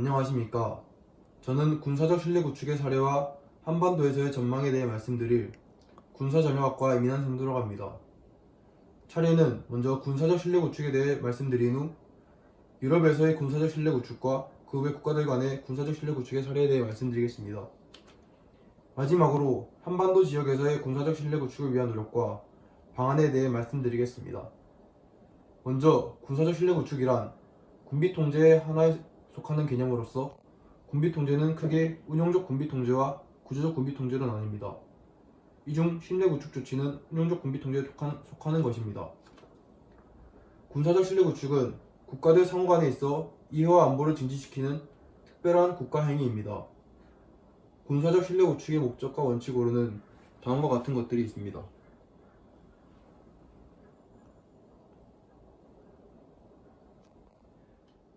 안녕하십니까. 저는 군사적 신뢰 구축의 사례와 한반도에서의 전망에 대해 말씀드릴 군사전략학과 이민한 선도로 갑니다. 차례는 먼저 군사적 신뢰 구축에 대해 말씀드린 후 유럽에서의 군사적 신뢰 구축과 그 외 국가들 간의 군사적 신뢰 구축의 사례에 대해 말씀드리겠습니다. 마지막으로 한반도 지역에서의 군사적 신뢰 구축을 위한 노력과 방안에 대해 말씀드리겠습니다. 먼저 군사적 신뢰 구축이란 군비 통제의 하나에 속하는 개념으로서 군비 통제는 크게 운용적 군비 통제와 구조적 군비 통제로 나뉩니다. 이 중 신뢰 구축 조치는 운용적 군비 통제에 속하는 것입니다. 군사적 신뢰 구축은 국가들 상호 간에 있어 이해와 안보를 증진시키는 특별한 국가 행위입니다. 군사적 신뢰 구축의 목적과 원칙으로는 다음과 같은 것들이 있습니다.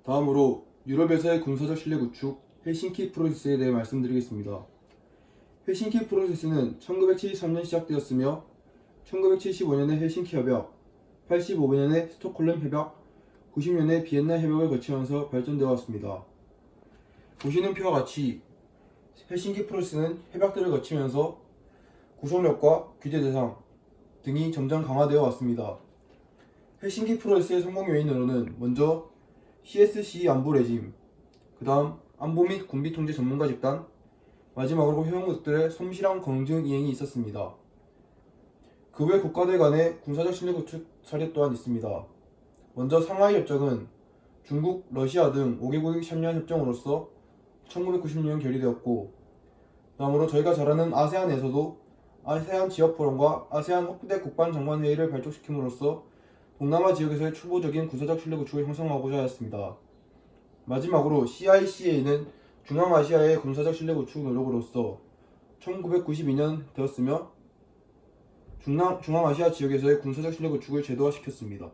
다음으로 유럽에서의 군사적 신뢰 구축 헬싱키 프로세스에 대해 말씀드리겠습니다. 헬싱키 프로세스는 1973년 시작되었으며 1975년에 헬싱키 협약, 85년에 스톡홀름 협약, 90년에 비엔나 협약을 거치면서 발전되어 왔습니다. 보시는 표와 같이 헬싱키 프로세스는 협약들을 거치면서 구속력과 규제 대상 등이 점점 강화되어 왔습니다. 헬싱키 프로세스의 성공 요인으로는 먼저 CSC 안보 레짐, 그 다음 안보 및 군비 통제 전문가 집단, 마지막으로 회원국들의 성실한 검증 이행이 있었습니다. 그 외 국가들 간의 군사적 신뢰 구축 사례 또한 있습니다. 먼저 상하이 협정은 중국, 러시아 등 5개국이 참여한 협정으로서 1996년 결의되었고, 다음으로 저희가 잘 아는 아세안에서도 아세안 지역 포럼과 아세안 확대 국방 장관 회의를 발족시킴으로써 동남아 지역에서의 초보적인 군사적 신뢰 구축을 형성하고자 하였습니다. 마지막으로 CICA는 중앙아시아의 군사적 신뢰 구축 노력으로서 1992년 되었으며 중남, 중앙아시아 지역에서의 군사적 신뢰 구축을 제도화시켰습니다.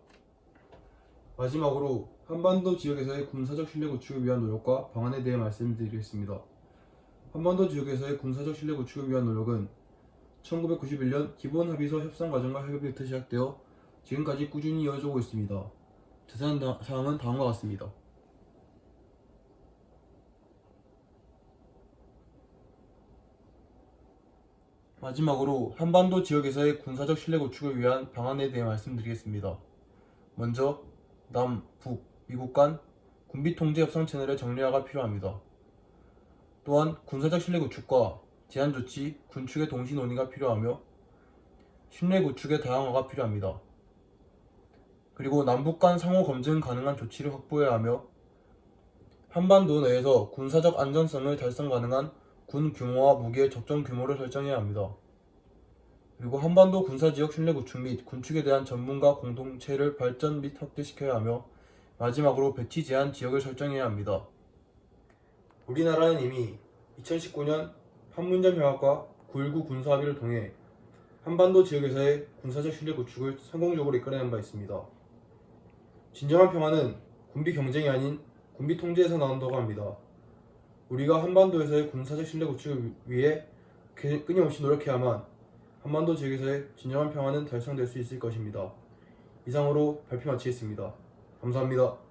마지막으로 한반도 지역에서의 군사적 신뢰 구축을 위한 노력과 방안에 대해 말씀드리겠습니다. 한반도 지역에서의 군사적 신뢰 구축을 위한 노력은 1991년 기본 합의서 협상 과정과 협의부터 시작되어 지금까지 꾸준히 이어지고 있습니다. 자세한 다- 사항은 다음과 같습니다. 마지막으로 한반도 지역에서의 군사적 신뢰 구축을 위한 방안에 대해 말씀드리겠습니다. 먼저 남, 북, 미국 간 군비 통제 협상 채널의 정례화가 필요합니다. 또한 군사적 신뢰 구축과 제한 조치, 군축의 동시 논의가 필요하며 신뢰 구축의 다양화가 필요합니다. 그리고 남북 간 상호 검증 가능한 조치를 확보해야 하며 한반도 내에서 군사적 안전성을 달성 가능한 군 규모와 무기의 적정 규모를 설정해야 합니다. 그리고 한반도 군사 지역 신뢰 구축 및 군축에 대한 전문가 공동체를 발전 및 확대시켜야 하며 마지막으로 배치 제한 지역을 설정해야 합니다. 우리나라는 이미 2019년 판문점 협약과 9.19 군사 합의를 통해 한반도 지역에서의 군사적 신뢰 구축을 성공적으로 이끌어낸 바 있습니다. 진정한 평화는 군비 경쟁이 아닌 군비 통제에서 나온다고 합니다. 우리가 한반도에서의 군사적 신뢰 구축을 위해 그- 끊임없이 노력해야만 한반도 지역에서의 진정한 평화는 달성될 수 있을 것입니다. 이상으로 발표 마치겠습니다. 감사합니다.